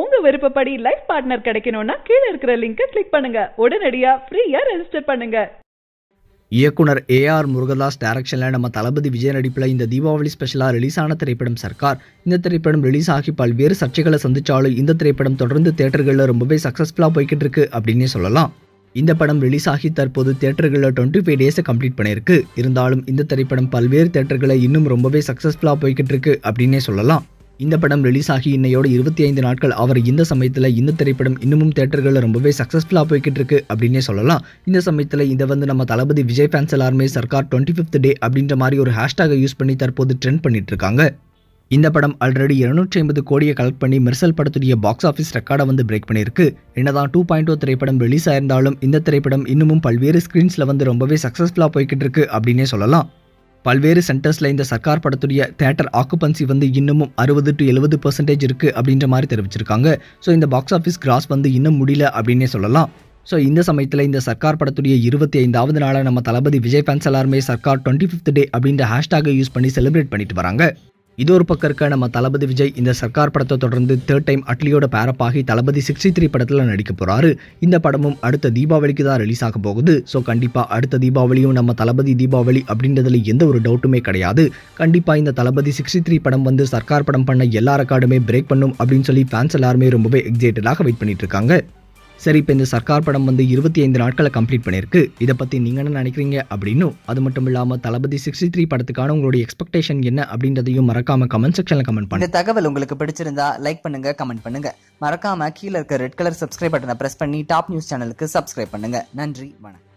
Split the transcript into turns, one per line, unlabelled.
உங்க விருப்பப்படி life partner கிடைக்கணும்னா கீழே இருக்கிற லிங்கை கிளிக் பண்ணுங்க. உடனடியா ஃப்ரீயா ரெஜிஸ்டர் பண்ணுங்க.
இயக்குனர் ஏஆர் முருகதாஸ் டைரக்ஷனில் நம்ம தளபதி விஜய் நடிப்பில் இந்த தீபாவளி ஸ்பெஷலாக ரிலீஸ் ஆன திரைப்படம் சர்க்கார். இந்த திரைப்படம் ரிலீஸ் ஆகி பல்வேறு சர்ச்சைகளை சந்திச்சாலும் இந்த திரைப்படம் தொடர்ந்து தேட்டர்களில் ரொம்பவே சக்ஸஸ்ஃபுல்லாக போய்கிட்டு இருக்கு அப்படின்னே சொல்லலாம். இந்த படம் ரிலீஸ் ஆகி தற்போது தேட்டர்களில் டுவெண்ட்டி ஃபைவ் டேஸை கம்ப்ளீட் பண்ணியிருக்கு. இருந்தாலும் இந்த திரைப்படம் பல்வேறு தேட்டர்களை இன்னும் ரொம்பவே சக்ஸஸ்ஃபுல்லாக போய்கிட்டு இருக்கு அப்படின்னே சொல்லலாம். இந்த படம் ரிலீஸ் ஆகி இன்னையோட இருபத்தி ஐந்து நாட்கள். அவர் இந்த சமயத்தில் இந்த திரைப்படம் இன்னமும் தேட்டர்களில் ரொம்பவே சக்ஸஸ்ஃபுல்லாக போய்கிட்டு இருக்கு அப்படின்னே சொல்லலாம். இந்த சமயத்தில் இதை வந்து நம்ம தளபதி விஜய் ஃபேன்ஸ் எல்லாருமே சர்க்கார் டுவெண்ட்டி ஃபிஃப்த் டே அப்படின்ற மாதிரி ஒரு ஹேஷ்டாகை யூஸ் பண்ணி தற்போது ட்ரெண்ட் பண்ணிட்டு இருக்காங்க இந்த படம் ஆல்ரெடி இருநூற்றி ஐம்பது கோடியை கலெக்ட் பண்ணி மெர்சல் படத்துடைய பாக்ஸ் ஆஃபீஸ் ரெக்கார்டை வந்து பிரேக் பண்ணியிருக்கு என்னதான் டூ பாயிண்ட் ஓ திரைப்படம் ரிலீஸ் ஆயிருந்தாலும் இந்த திரைப்படம் இன்னமும் பல்வேறு ஸ்க்ரீன்ஸில் வந்து ரொம்பவே சக்ஸஸ்ஃபுல்லாக போய்கிட்டு இருக்கு அப்படின்னே சொல்லலாம். பல்வேறு சென்டர்ஸில் இந்த சர்க்கார் படத்துடைய தேட்டர் ஆக்குபன்சி வந்து இன்னமும் அறுபது டு எழுபது பர்சன்டேஜ் இருக்குது அப்படின்ற மாதிரி தெரிவிச்சிருக்காங்க. ஸோ இந்த பாக்ஸ் ஆஃபீஸ் கிராஸ் வந்து இன்னும் முடியல அப்படின்னே சொல்லலாம். ஸோ இந்த சமயத்தில் இந்த சர்க்கார் படத்துடைய இருபத்தி ஐந்தாவது நாளாக நம்ம தளபதி விஜய் ஃபேன்ஸ் எல்லாருமே சர்க்கார் டுவெண்ட்டி ஃபிஃப்த் டே அப்படின்ற ஹேஷ்டாகை யூஸ் பண்ணி செலிப்ரேட் பண்ணிட்டு வராங்க. இது ஒரு பக்கம் இருக்க நம்ம தளபதி விஜய் இந்த சர்க்கார் படத்தை தொடர்ந்து தேர்ட் டைம் அட்லியோட பேரப்பாகி தளபதி சிக்ஸ்டி த்ரீ படத்தில் நடிக்க போகிறாரு இந்த படமும் அடுத்த தீபாவளிக்கு தான் ரிலீஸ் ஆக போகுது. ஸோ கண்டிப்பாக அடுத்த தீபாவளியும் நம்ம தளபதி தீபாவளி அப்படின்றதுல எந்த ஒரு டவுட்டுமே கிடையாது. கண்டிப்பாக இந்த தளபதி சிக்ஸ்டி த்ரீ படம் வந்து சர்க்கார் படம் பண்ண எல்லா ரெக்கார்டுமே பிரேக் பண்ணும் அப்படின்னு சொல்லி ஃபேன்ஸ் எல்லாருமே ரொம்பவே எக்ஸைட்டடாக வெயிட் பண்ணிட்டு இருக்காங்க. சரி இப்போ இந்த சர்க்கார் படம் வந்து இருபத்தி ஐந்து நாட்களை கம்ப்ளீட் பண்ணியிருக்கு இதை பற்றி நீங்கள் என்ன நினைக்கிறீங்க? அப்படின்னும் அது மட்டும் இல்லாமல் தளபதி சிக்ஸ்டி த்ரீ படத்துக்கான உங்களுடைய எக்ஸ்பெக்டேஷன் என்ன அப்படின்றதையும் மறக்காம கமெண்ட் செக்ஷனில் கமெண்ட் பண்ணுங்க
இந்த தகவல் உங்களுக்கு பிடிச்சிருந்தா லைக் பண்ணுங்க கமெண்ட் பண்ணுங்க. மறக்காம கீழே இருக்க ரெட் கலர் சப்ஸ்கிரைப் பட்டனை பிரஸ் பண்ணி டாப் நியூஸ் சேனலுக்கு சப்ஸ்கிரைப் பண்ணுங்க. நன்றி வணக்கம்.